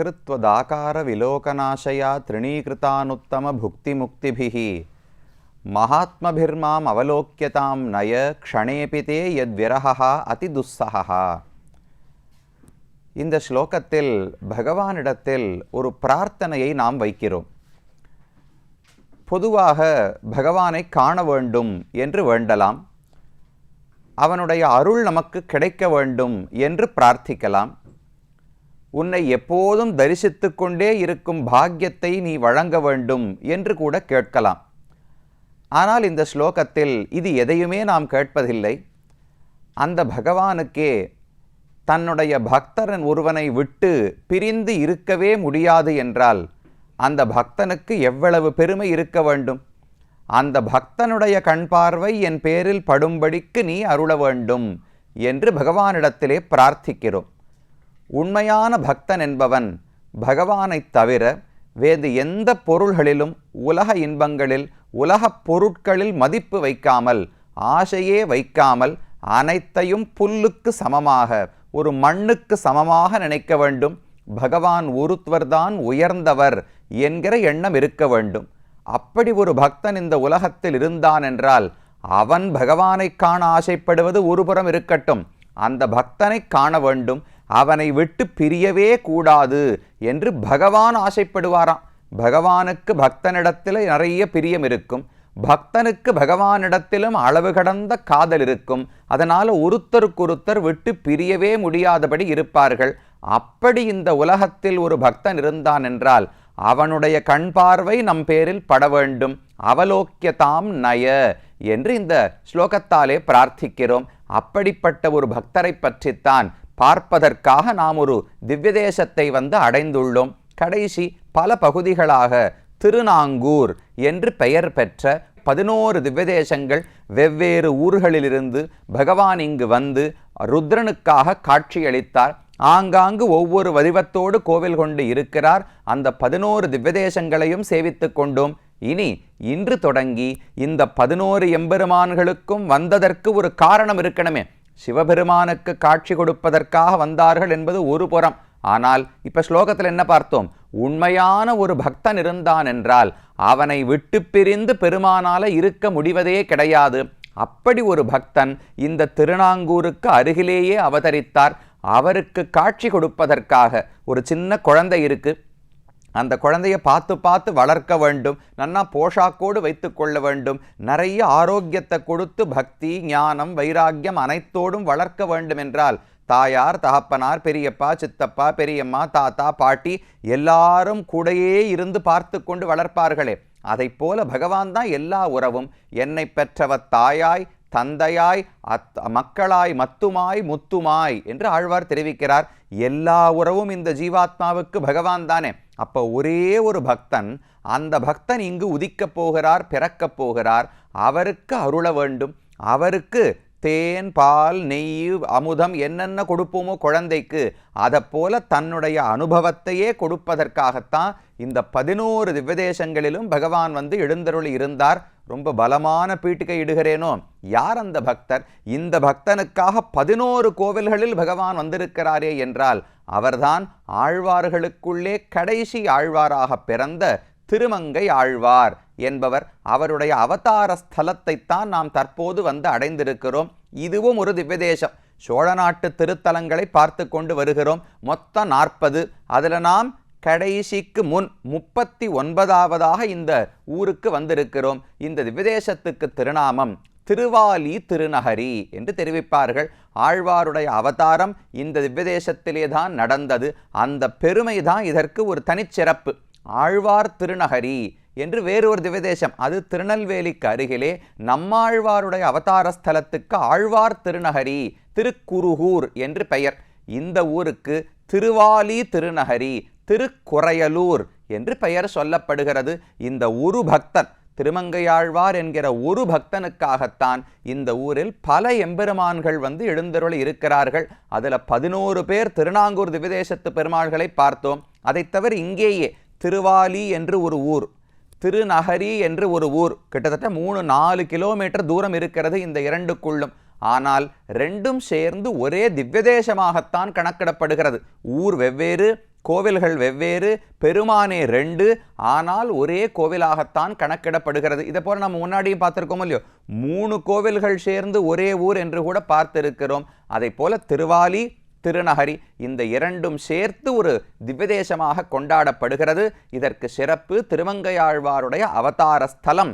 ప్రాకృత్వదాకారవిలోకనాశయా తృణీకృతానుత్తమభుక్తిముక్తిభిః మహాత్మభిర్మాం అవలోక్యతాం నయ క్షణేపితే యద్విరహ அதிதுஸ்ஸஹ இந்த ஸ்லோகத்தில் பகவானிடத்தில் ஒரு பிரார்த்தனையை நாம் வைக்கிறோம். பொதுவாக பகவானை காண வேண்டும் என்று வேண்டலாம். அவனுடைய அருள் நமக்கு கிடைக்க வேண்டும் என்று பிரார்த்திக்கலாம். உன்னை எப்போதும் தரிசித்து கொண்டே இருக்கும் பாக்கியத்தை நீ வழங்க வேண்டும் என்று கூட கேட்கலாம். ஆனால் இந்த ஸ்லோகத்தில் இது எதையுமே நாம் கேட்பதில்லை. அந்த பகவானுக்கே தன்னுடைய பக்தரன் ஒருவனை விட்டு பிரிந்து இருக்கவே முடியாது என்றால் அந்த பக்தனுக்கு எவ்வளவு பெருமை இருக்க வேண்டும்? அந்த பக்தனுடைய கண் பார்வை என் பேரில் படும்படிக்கு நீ அருள வேண்டும் என்று பகவானிடத்திலே பிரார்த்திக்கிறோம். உண்மையான பக்தன் என்பவன் பகவானைத் தவிர வேறு எந்த பொருள்களிலும் உலக இன்பங்களில் உலகப் பொருட்களில் மதிப்பு வைக்காமல் ஆசையே வைக்காமல் அனைத்தையும் புல்லுக்கு சமமாக ஒரு மண்ணுக்கு சமமாக நினைக்க வேண்டும். பகவான் ஒருத்வர்தான் உயர்ந்தவர் என்கிற எண்ணம் இருக்க வேண்டும். அப்படி ஒரு பக்தன் இந்த உலகத்தில் இருந்தான் என்றால் அவன் பகவானை காண ஆசைப்படுவது ஒருபுறம் இருக்கட்டும். அந்த பக்தனை காண வேண்டும். அவனை விட்டு பிரியவே கூடாது என்று பகவான் ஆசைப்படுவாராம். பகவானுக்கு பக்தனிடத்தில் நிறைய பிரியம் இருக்கும். பக்தனுக்கு பகவானிடத்திலும் அளவு கடந்த காதல் இருக்கும். அதனால் ஒருத்தருக்கொருத்தர் விட்டு பிரியவே முடியாதபடி இருப்பார்கள். அப்படி இந்த உலகத்தில் ஒரு பக்தன் இருந்தான் என்றால் அவனுடைய கண் பார்வை நம் பேரில் பட வேண்டும். அவலோக்கியதாம் நய என்று இந்த ஸ்லோகத்தாலே பிரார்த்திக்கிறோம். அப்படிப்பட்ட ஒரு பக்தரை பற்றித்தான் பார்ப்பதற்காக நாம் ஒரு திவ்யதேசத்தை வந்து அடைந்துள்ளோம். கடைசி பல பகுதிகளாக திருநாங்கூர் என்று பெயர் பெற்ற பதினோரு திவ்யதேசங்கள் வெவ்வேறு ஊர்களிலிருந்து பகவான் இங்கு வந்து ருத்ரனுக்காக காட்சியளித்தார். ஆங்காங்கு ஒவ்வொரு வடிவத்தோடு கோவில் கொண்டு இருக்கிறார். அந்த பதினோரு திவ்யதேசங்களையும் சேவித்து கொண்டோம். இனி இன்று தொடங்கி இந்த பதினோரு எம்பெருமான்களுக்கும் வந்ததற்கு ஒரு காரணம் இருக்கணுமே. சிவபெருமானுக்கு காட்சி கொடுப்பதற்காக வந்தார்கள் என்பது ஒரு புறம். ஆனால் இப்ப ஸ்லோகத்தில் என்ன பார்த்தோம்? உண்மையான ஒரு பக்தன் இருந்தான் என்றால் அவனை விட்டு பிரிந்து பெருமானால இருக்க முடிவதே கிடையாது. அப்படி ஒரு பக்தன் இந்த திருநாங்கூருக்கு அருகிலேயே அவதரித்தார். அவருக்கு காட்சி கொடுப்பதற்காக ஒரு சின்ன குழந்தை இருக்கு. அந்த குழந்தைய பார்த்து பார்த்து வளர்க்க வேண்டும். நன்னா போஷாக்கோடு வைத்து கொள்ள வேண்டும். நிறைய ஆரோக்கியத்தை கொடுத்து பக்தி ஞானம் வைராக்கியம் அனைத்தோடும் வளர்க்க வேண்டும் என்றால் தாயார் தகப்பனார் பெரியப்பா சித்தப்பா பெரியம்மா தாத்தா பாட்டி எல்லாரும் கூடையே இருந்து பார்த்து கொண்டு வளர்ப்பார்களே. அதைப் போல பகவான் தான் எல்லா உறவும். என்னை பெற்றவ தாயாய் தந்தையாய் அத் மக்களாய் மத்துமாய் முத்துமாய் என்று ஆழ்வார் தெரிவிக்கிறார். எல்லா உறவும் இந்த ஜீவாத்மாவுக்கு பகவான் தானே. அப்போ ஒரே ஒரு பக்தன் அந்த பக்தன் இங்கு உதிக்கப் போகிறார் பிறக்கப் போகிறார். அவருக்கு அருள வேண்டும். அவருக்கு தேன் பால் நெய் அமுதம் என்னென்ன கொடுப்போமோ குழந்தைக்கு அதை போல தன்னுடைய அனுபவத்தையே கொடுப்பதற்காகத்தான் இந்த பதினோரு திவ்யதேசங்களிலும் பகவான் வந்து எழுந்தருள் இருந்தார். ரொம்ப பலமான பீட்டிகை இடுகிறேனோ? யார் அந்த பக்தர்? இந்த பக்தனுக்காக பதினோரு கோவில்களில் பகவான் வந்திருக்கிறாரே என்றால் அவர்தான் ஆழ்வார்களுக்குள்ளே கடைசி ஆழ்வாராக பிறந்த திருமங்கை ஆழ்வார் என்பவர் அவருடைய அவதார ஸ்தலத்தைத்தான் நாம் தற்போது வந்து அடைந்திருக்கிறோம். இதுவும் ஒரு திவ்யதேசம். சோழ நாட்டு திருத்தலங்களை பார்த்து கொண்டு வருகிறோம். மொத்தம் நாற்பது. அதில் நாம் கடைசிக்கு முன் முப்பத்தி ஒன்பதாவதாக இந்த ஊருக்கு வந்திருக்கிறோம். இந்த விதேசத்துக்கு திருநாமம் திருவாலி திருநகரி என்று தெரிவிப்பார்கள். ஆழ்வாருடைய அவதாரம் இந்த திவ்யதேசத்திலே தான் நடந்தது. அந்த பெருமை தான் இதற்கு ஒரு தனிச்சிறப்பு ஆழ்வார் திருநகரி என்று வேறு ஒரு திவ்யதேசம் அது திருநெல்வேலிக்கு அருகிலே நம்மாழ்வாருடைய அவதார ஸ்தலத்துக்கு ஆழ்வார் திருநகரி திருக்குருகூர் என்று பெயர். இந்த ஊருக்கு திருவாலி திருநகரி திருக்குறையலூர் என்று பெயர் சொல்லப்படுகிறது. இந்த ஒரு பக்தன் திருமங்கையாழ்வார் என்கிற ஒரு பக்தனுக்காகத்தான் இந்த ஊரில் பல எம்பெருமான்கள் வந்து எழுந்தருளி இருக்கிறார்கள். அதில் பதினோரு பேர் திருநாங்கூர் திவ்யதேசத்து பெருமாள்களை பார்த்தோம். அதைத் தவிர இங்கேயே திருவாலி என்று ஒரு ஊர் திருநகரி என்று ஒரு ஊர். கிட்டத்தட்ட மூணு நாலு கிலோமீட்டர் தூரம் இருக்கிறது இந்த இரண்டுக்குள்ளும். ஆனால் ரெண்டும் சேர்ந்து ஒரே திவ்யதேசமாகத்தான் கணக்கிடப்படுகிறது. ஊர் வெவ்வேறு கோவில்கள் வெவ்வேறு பெருமானே ரெண்டு ஆனால் ஒரே கோவிலாகத்தான் கணக்கிடப்படுகிறது. இதை போல் நம்ம முன்னாடியும் பார்த்துருக்கோம் இல்லையோ? மூணு கோவில்கள் சேர்ந்து ஒரே ஊர் என்று கூட பார்த்திருக்கிறோம். அதை போல திருவாலி திருநகரி இந்த இரண்டும் சேர்த்து ஒரு திவ்யதேசமாக கொண்டாடப்படுகிறது. இதற்கு சிறப்பு திருமங்கையாழ்வாருடைய அவதார ஸ்தலம்.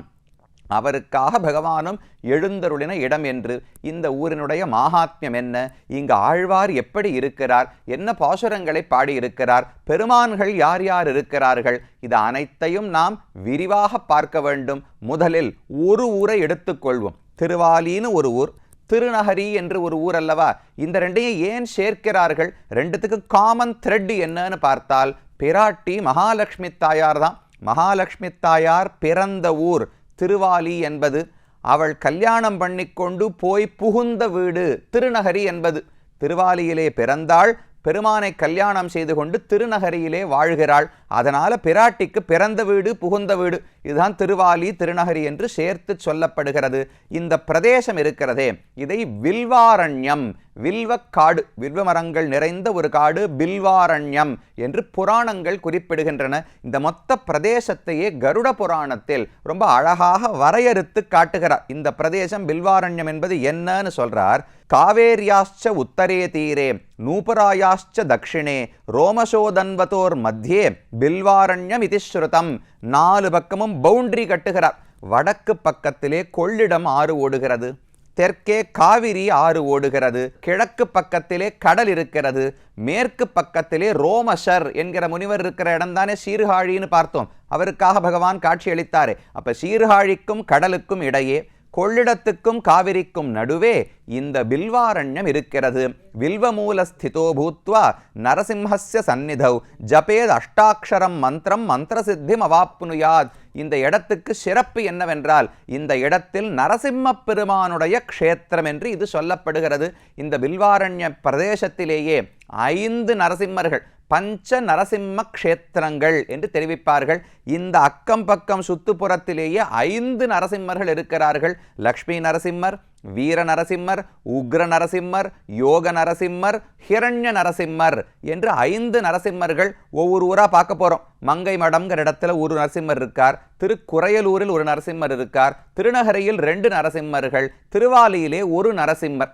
அவருக்காக பகவானும் எழுந்தருளின இடம் என்று இந்த ஊரினுடைய மாகாத்மியம் என்ன? இங்கு ஆழ்வார் எப்படி இருக்கிறார்? என்ன பாசுரங்களை பாடியிருக்கிறார்? பெருமான்கள் யார் யார் இருக்கிறார்கள்? இது அனைத்தையும் நாம் விரிவாக பார்க்க வேண்டும். முதலில் ஒரு ஊரை எடுத்துக்கொள்வோம் திருவாலின்னு ஒரு ஊர் திருநகரி என்று ஒரு ஊர் அல்லவா? இந்த ரெண்டையும் ஏன் சேர்க்கிறார்கள்? ரெண்டுத்துக்கு காமன் த்ரெட் என்னன்னு பார்த்தால் பிராட்டி மகாலட்சுமி தாயார் தான் மகாலட்சுமி தாயார் பிறந்த ஊர். திருவாலி என்பது அவள் கல்யாணம் பண்ணிக்கொண்டு போய் புகுந்த வீடு திருநகரி என்பது. திருவாலியிலே பிறந்தாள் பெருமானை கல்யாணம் செய்து கொண்டு திருநகரியிலே வாழ்கிறாள். அதனால் பிராட்டிக்கு பிறந்த வீடு புகுந்த வீடு இதுதான் திருவாலி திருநகரி என்று சேர்த்து சொல்லப்படுகிறது. இந்த பிரதேசம் இருக்கிறதே. இதை வில்வாரண்யம் வில்வக்காடு வில்வ மரங்கள் நிறைந்த ஒரு காடு பில்வாரண்யம் என்று புராணங்கள் குறிப்பிடுகின்றன. இந்த மொத்த பிரதேசத்தையே கருட புராணத்தில் ரொம்ப அழகாக வரையறுத்து காட்டுகிறார். இந்த பிரதேசம் பில்வாரண்யம் என்பது என்னன்னு சொல்றார். காவேரியாச்ச உத்தரே தீரே நூபராயாச்ச தக்ஷிணே ரோமசோதன்வதோர் மத்தியே பில்வாரண்யம் இதிஸ்ருதம் நாலு பக்கமும் பவுண்டரி கட்டுகிறார். வடக்கு பக்கத்திலே கொள்ளிடம் ஆறு ஓடுகிறது. தெற்கே காவிரி ஆறு ஓடுகிறது. கிழக்கு பக்கத்திலே கடல் இருக்கிறது. மேற்கு பக்கத்திலே ரோமஷர் என்கிற முனிவர் இருக்கிற இடம்தானே சீர்காழின்னு பார்த்தோம். அவருக்காக பகவான் காட்சி அளித்தாரே அப்ப சீர்காழிக்கும் கடலுக்கும் இடையே கொள்ளிடத்துக்கும் காவிரிக்கும் நடுவே இந்த பில்வாரண்யம் இருக்கிறது. வில்வமூல ஸ்திதோ பூத்வா நரசிம்ஹஸ்ய சந்நிதௌ. ஜபேத் அஷ்டாட்சரம் மந்திரம் மந்திரசித்திம் அவாப்னுயாத். இந்த இடத்துக்கு சிறப்பு என்னவென்றால் இந்த இடத்தில் நரசிம்ம பெருமானுடைய க்ஷேத்திரம் என்று இது சொல்லப்படுகிறது. இந்த பில்வாரண்ய பிரதேசத்திலேயே ஐந்து நரசிம்மர்கள் பஞ்ச நரசிம்ம க்ஷேத்திரங்கள் என்று தெரிவிப்பார்கள். இந்த அக்கம் பக்கம் சுத்துப்புறத்திலேயே ஐந்து நரசிம்மர்கள் இருக்கிறார்கள். லக்ஷ்மி நரசிம்மர் வீர நரசிம்மர் உக்ர நரசிம்மர் யோக நரசிம்மர் ஹிரண்ய நரசிம்மர் என்று ஐந்து நரசிம்மர்கள் ஒவ்வொரு ஊராக பார்க்க போகிறோம் மங்கை மடம்ங்கிற இடத்துல ஒரு நரசிம்மர் இருக்கார். திருக்குறையலூரில் ஒரு நரசிம்மர் இருக்கார். திருநகரையில் ரெண்டு நரசிம்மர்கள். திருவாலியிலே ஒரு நரசிம்மர்.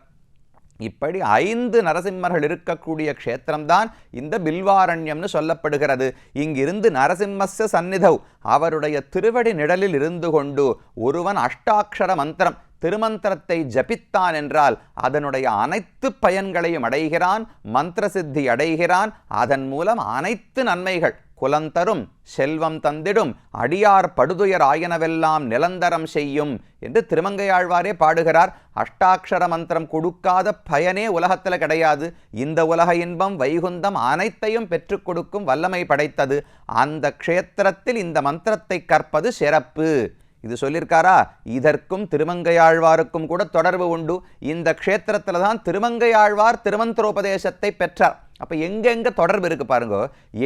இப்படி ஐந்து நரசிம்மர்கள் இருக்கக்கூடிய க்ஷேத்திரம்தான் இந்த பில்வாரண்யம்னு சொல்லப்படுகிறது. இங்கிருந்து நரசிம்மச சந்நிதவ் அவருடைய திருவடி நிழலில் இருந்து கொண்டு ஒருவன் அஷ்டாட்சர மந்திரம் திருமந்திரத்தை ஜபித்தான் என்றால் அதனுடைய அனைத்து பயன்களையும் அடைகிறான் மந்திர சித்தி அடைகிறான் அதன் மூலம் அனைத்து நன்மைகள் குலந்தரும் செல்வம் தந்திடும் அடியார் படுதுயர் ஆயனவெல்லாம் நிலந்தரம் செய்யும் என்று திருமங்கையாழ்வாரே பாடுகிறார். அஷ்டாட்சர மந்திரம் கொடுக்காத பயனே உலகத்தில் கிடையாது. இந்த உலக இன்பம் வைகுந்தம் அனைத்தையும் பெற்றுக் கொடுக்கும் வல்லமை படைத்தது. அந்த க்ஷேத்திரத்தில் இந்த மந்திரத்தை கற்பது சிறப்பு. இது சொல்லியிருக்காரா இதற்கும் திருமங்கையாழ்வாருக்கும் கூட தொடர்பு உண்டு. இந்த க்ஷேத்திரத்தில் தான் திருமங்கையாழ்வார் திருமந்திரோபதேசத்தை பெற்றார். அப்ப எங்கெங்க தொடர்பு இருக்கு பாருங்க.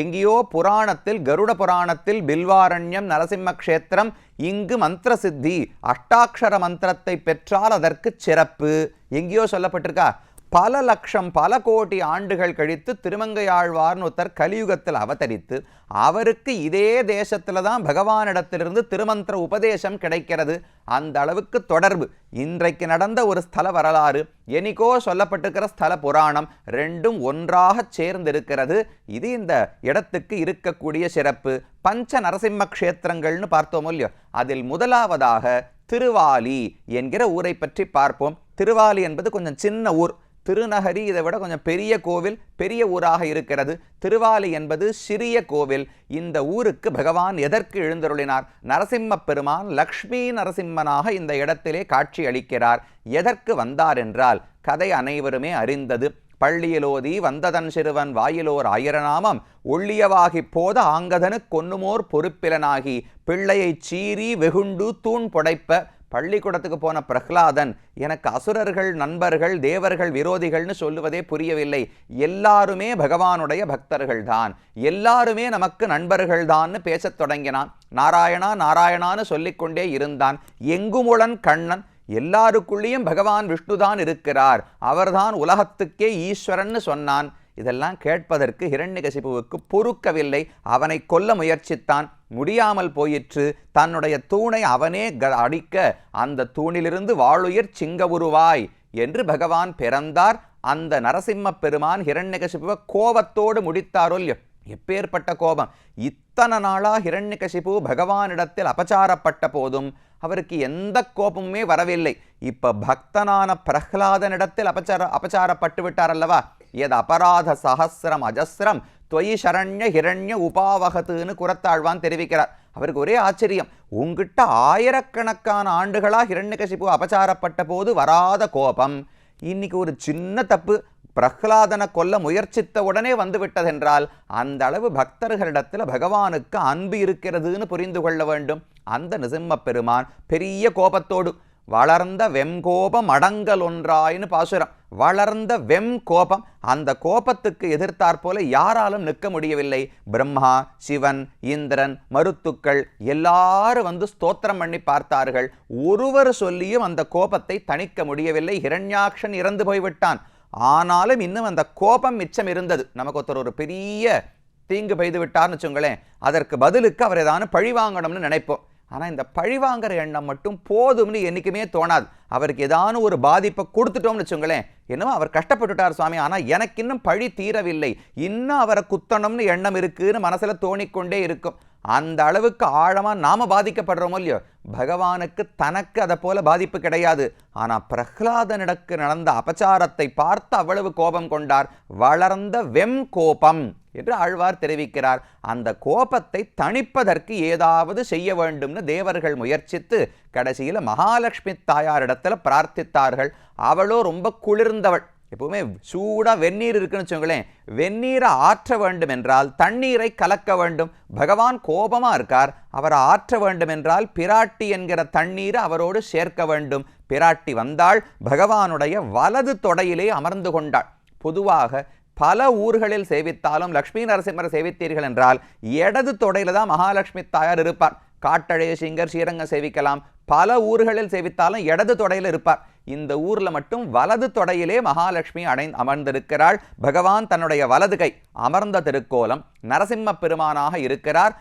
எங்கேயோ புராணத்தில் கருட புராணத்தில் பில்வாரண்யம் நரசிம்ம க்ஷேத்திரம் இங்கு மந்திர சித்தி அஷ்டாட்சர மந்திரத்தை பெற்றால் அதற்கு சிறப்பு. எங்கேயோ சொல்லப்பட்டிருக்கா? பல லட்சம் பல கோடி ஆண்டுகள் கழித்து திருமங்கையாழ்வார்னு ஒருத்தர் கலியுகத்தில் அவதரித்து அவருக்கு இதே தேசத்தில் தான் பகவானிடத்திலிருந்து திருமந்திர உபதேசம் கிடைக்கிறது. அந்த அளவுக்கு தொடர்பு. இன்றைக்கு நடந்த ஒரு ஸ்தல வரலாறு எனக்கோ சொல்லப்பட்டிருக்கிற ஸ்தல புராணம் ரெண்டும் ஒன்றாக சேர்ந்திருக்கிறது. இது இந்த இடத்துக்கு இருக்கக்கூடிய சிறப்பு. பஞ்ச நரசிம்ம க்ஷேத்திரங்கள்னு பார்த்தோமோ இல்லையோ? அதில் முதலாவதாக திருவாலி என்கிற ஊரை பற்றி பார்ப்போம். திருவாலி என்பது கொஞ்சம் சின்ன ஊர். திருநகரி இதை விட கொஞ்சம் பெரிய கோவில் பெரிய ஊராக இருக்கிறது. திருவாலி என்பது சிறிய கோவில். இந்த ஊருக்கு பகவான் எதற்கு எழுந்தருளினார்? நரசிம்ம பெருமான் லக்ஷ்மி நரசிம்மனாக இந்த இடத்திலே காட்சி அளிக்கிறார். எதற்கு வந்தார் என்றால் கதை அனைவருமே அறிந்தது. பள்ளியிலோதி வந்ததன் சிறுவன் வாயிலோர் ஆயிரநாமம் ஒள்ளியவாகி போத ஆங்கதனு கொன்னுமோர் பொறுப்பிலனாகி பிள்ளையைச் சீறி வெகுண்டு தூண் புடைப்ப பள்ளிக்கூடத்துக்கு போன பிரஹ்லாதன் எனக்கு அசுரர்கள் நண்பர்கள் தேவர்கள் விரோதிகள்னு சொல்லுவதே புரியவில்லை. எல்லாருமே பகவானுடைய பக்தர்கள் தான். எல்லாருமே நமக்கு நண்பர்கள் தான்னு பேசத் தொடங்கினான். நாராயணா நாராயணான்னு சொல்லிக்கொண்டே இருந்தான். எங்குமுளன் கண்ணன் எல்லாருக்குள்ளேயும் பகவான் விஷ்ணுதான் இருக்கிறார். அவர்தான் உலகத்துக்கே ஈஸ்வரன்னு சொன்னான். இதெல்லாம் கேட்பதற்கு ஹிரண்யகசிபுவுக்கு பொறுக்கவில்லை. அவனை கொல்ல முயற்சித்தான். முடியாமல் போயிற்று. தன்னுடைய தூணை அவனே க- அடிக்க அந்த தூணிலிருந்து வாளுயிர் சிங்க உருவாய் என்று பகவான் பிறந்தார். அந்த நரசிம்ம பெருமான் ஹிரண்யகசிபுவை கோபத்தோடு முடித்தாரோ இல்லையோ? எப்பேற்பட்ட கோபம். இத்தனை நாளா ஹிரண்யகசிபு பகவானிடத்தில் அபச்சாரப்பட்ட போதும் அவருக்கு எந்த கோபமுமே வரவில்லை. இப்போ பக்தனான பிரஹ்லாதனிடத்தில் அபச்சார அபச்சாரப்பட்டு விட்டார் அல்லவா? எது அபராத சகசிரம் அஜஸ்ரம் தொயி சரண்ய ஹிரண்ய உபாவகத்துன்னு குரத்தாழ்வான் தெரிவிக்கிறார் அவருக்கு ஒரே ஆச்சரியம் உங்ககிட்ட ஆயிரக்கணக்கான ஆண்டுகளா ஹிரண்யகசிபு அபச்சாரப்பட்ட போது வராத கோபம் இன்னைக்கு ஒரு சின்ன தப்பு பிரஹ்லாதனை கொல்ல முயற்சித்த உடனே வந்து விட்டதென்றால் அந்த அளவு பக்தர்களிடத்தில் பகவானுக்கு அன்பு இருக்கிறதுன்னு புரிந்து கொள்ள வேண்டும் அந்த நிசிம்ம பெருமான் பெரிய கோபத்தோடு வளர்ந்த வெம்கோபம் அடங்கல் ஒன்றாயின்னு பாசுரம் வளர்ந்த வெம் கோபம் அந்த கோபத்துக்கு எதிர்த்தாற்போல யாராலும் நிற்க முடியவில்லை. பிரம்மா சிவன் இந்திரன் மருத்துக்கள் எல்லாரும் வந்து ஸ்தோத்திரம் பண்ணி பார்த்தார்கள். ஒருவர் சொல்லியும் அந்த கோபத்தை தணிக்க முடியவில்லை. ஹிரண்யாக்ஷன் இறந்து போய்விட்டான். ஆனாலும் இன்னும் அந்த கோபம் மிச்சம் இருந்தது. நமக்கு ஒருத்தர் ஒரு பெரிய தீங்கு பெய்து விட்டார்னு வச்சுங்களேன் அதற்கு பதிலுக்கு அவர் ஏதான பழி வாங்கணும்னு நினைப்போம். ஆனால் இந்த பழி வாங்குற எண்ணம் மட்டும் போதும்னு என்றைக்குமே தோணாது. அவருக்கு ஏதானு ஒரு பாதிப்பை கொடுத்துட்டோம்னு வச்சுங்களேன். என்னமோ அவர் கஷ்டப்பட்டுட்டார் சுவாமி. ஆனால் எனக்கு இன்னும் பழி தீரவில்லை. இன்னும் அவரை குத்தணும்னு எண்ணம் இருக்குன்னு மனசில் தோணிக்கொண்டே இருக்கும். அந்த அளவுக்கு ஆழமாக நாம் பாதிக்கப்படுறோமோ இல்லையோ? பகவானுக்கு தனக்கு அதை போல பாதிப்பு கிடையாது. ஆனால் பிரஹ்லாதனிடக்கு நடந்த அபச்சாரத்தை பார்த்து அவ்வளவு கோபம் கொண்டார். வளர்ந்த வெம் கோபம் என்று ஆழ்வார் தெரிவிக்கிறார். அந்த கோபத்தை தணிப்பதற்கு ஏதாவது செய்ய வேண்டும்னு தேவர்கள் முயற்சித்து கடைசியில் மகாலட்சுமி தாயாரிடத்தில் பிரார்த்தித்தார்கள். அவளோ ரொம்ப குளிர்ந்தவள். எப்பவுமே சூடாக வெந்நீர் இருக்குன்னு வச்சுங்களேன் வெந்நீரை ஆற்ற வேண்டும் என்றால் தண்ணீரை கலக்க வேண்டும். பகவான் கோபமாக இருக்கார். அவரை ஆற்ற வேண்டும் என்றால் பிராட்டி என்கிற தண்ணீரை அவரோடு சேர்க்க வேண்டும். பிராட்டி வந்தால் பகவானுடைய வலது தொடையிலே அமர்ந்து கொண்டாள். பொதுவாக பல ஊர்களில் சேவித்தாலும் லக்ஷ்மி நரசிம்மரை சேவித்தீர்கள் என்றால் இடது தொடையில் தான் மகாலட்சுமி தாயார் இருப்பார். காட்டழைய சிங்கர் ஸ்ரீரங்கம் சேவிக்கலாம். பல ஊர்களில் சேவித்தாலும் இடது தொடையில் இருப்பார். இந்த ஊரில் மட்டும் வலது தொடையிலே மகாலட்சுமி அடை அமர்ந்திருக்கிறாள். பகவான் தன்னுடைய வலது கை அமர்ந்த திருக்கோலம் நரசிம்ம பெருமானாக இருக்கிறார்.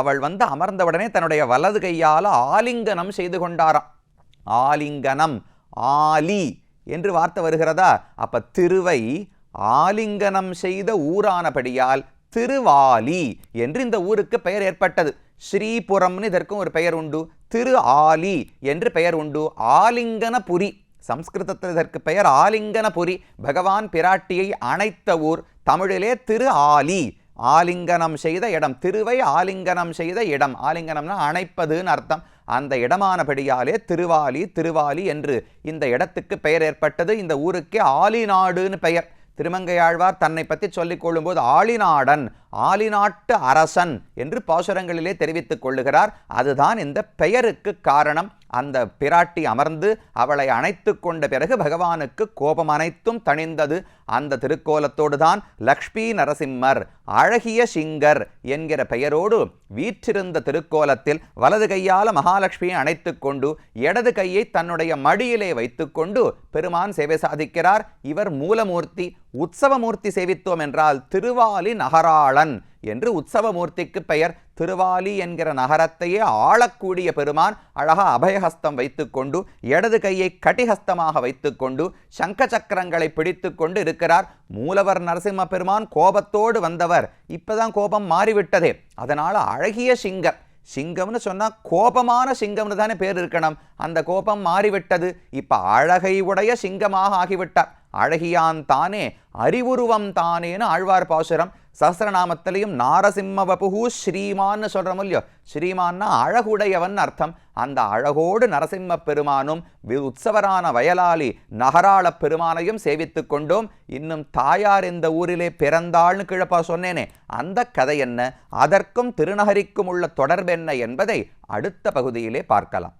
அவள் வந்து அமர்ந்தவுடனே தன்னுடைய வலது கையால் ஆலிங்கனம் செய்து கொண்டாராம். ஆலிங்கனம் ஆலி என்று வார்த்தை வருகிறதா? அப்ப திருவை ஆலிங்கனம் செய்த ஊரானபடியால் திருவாலி என்று இந்த ஊருக்கு பெயர் ஏற்பட்டது. ஸ்ரீபுரம்னு இதற்கும் ஒரு பெயர் உண்டு. திரு ஆலி என்று பெயர் உண்டு. ஆலிங்கனபுரி சம்ஸ்கிருதத்தில் இதற்கு பெயர் ஆலிங்கனபுரி. பகவான் பிராட்டியை அணைத்த ஊர் தமிழிலே திரு ஆலி. ஆலிங்கனம் செய்த இடம் திருவை ஆலிங்கனம் செய்த இடம். ஆலிங்கனம்னா அணைப்பதுன்னு அர்த்தம். அந்த இடமானபடியாலே திருவாலி திருவாலி என்று இந்த இடத்துக்கு பெயர் ஏற்பட்டது. இந்த ஊருக்கே ஆலிநாடுன்னு பெயர். திருமங்கையாழ்வார் தன்னை பற்றி சொல்லிக் கொள்ளும்போது ஆளிநாடன் ஆலிநாட்டு அரசன் என்று பாசுரங்களிலே தெரிவித்துக் கொள்ளுகிறார். அதுதான் இந்த பெயருக்கு காரணம். அந்த பிராட்டி அமர்ந்து அவளை அணைத்து கொண்ட பிறகு பகவானுக்கு கோபம் அனைத்தும் தணிந்தது. அந்த திருக்கோலத்தோடு தான் லக்ஷ்மி நரசிம்மர் அழகிய சிங்கர் என்கிற பெயரோடு வீற்றிருந்த திருக்கோலத்தில் வலது கையால மகாலட்சுமியை அணைத்து கொண்டு இடது கையை தன்னுடைய மடியிலே வைத்துக்கொண்டு பெருமான் சேவை சாதிக்கிறார். இவர் மூலமூர்த்தி உற்சவமூர்த்தி சேவித்தோம் என்றால் திருவாலி நகராளன் என்று உற்சவமூர்த்திக்கு பெயர். திருவாலி என்கிற நகரத்தையே ஆளக்கூடிய பெருமான் அழகா அபயஹஸ்தம் வைத்துக்கொண்டு இடது கையை கட்டிஹஸ்தமாக வைத்துக்கொண்டு சங்க சக்கரங்களை பிடித்துக்கொண்டு இருக்கிறார். மூலவர் நரசிம்ம பெருமான் கோபத்தோடு வந்தவர். இப்பதான் கோபம் மாறிவிட்டதே. அதனால் அழகிய சிங்கர் சிங்கம்னு சொன்னால் கோபமான சிங்கம்னு தானே பேர் இருக்கணும். அந்த கோபம் மாறிவிட்டது. இப்போ அழகை உடைய சிங்கமாக ஆகிவிட்டார். அழகியான் தானே அறிவுருவம் தானேன்னு ஆழ்வார் பாசுரம் சஹஸ்ரநாமத்திலையும் நாரசிம்ம வபுகு ஸ்ரீமான்னு சொல்கிறோம் இல்லையோ? ஸ்ரீமான்னா அழகுடையவன் அர்த்தம். அந்த அழகோடு நரசிம்ம பெருமானும் வி- உற்சவரான வயலாளி நகராள பெருமானையும் சேவித்துக் கொண்டோம். இன்னும் தாயார் இந்த ஊரிலே பிறந்தாள்னு கிழப்பா சொன்னேனே. அந்த கதை என்ன? அதற்கும் திருநகரிக்கும் உள்ள தொடர்பென்ன என்பதை அடுத்த பகுதியிலே பார்க்கலாம்.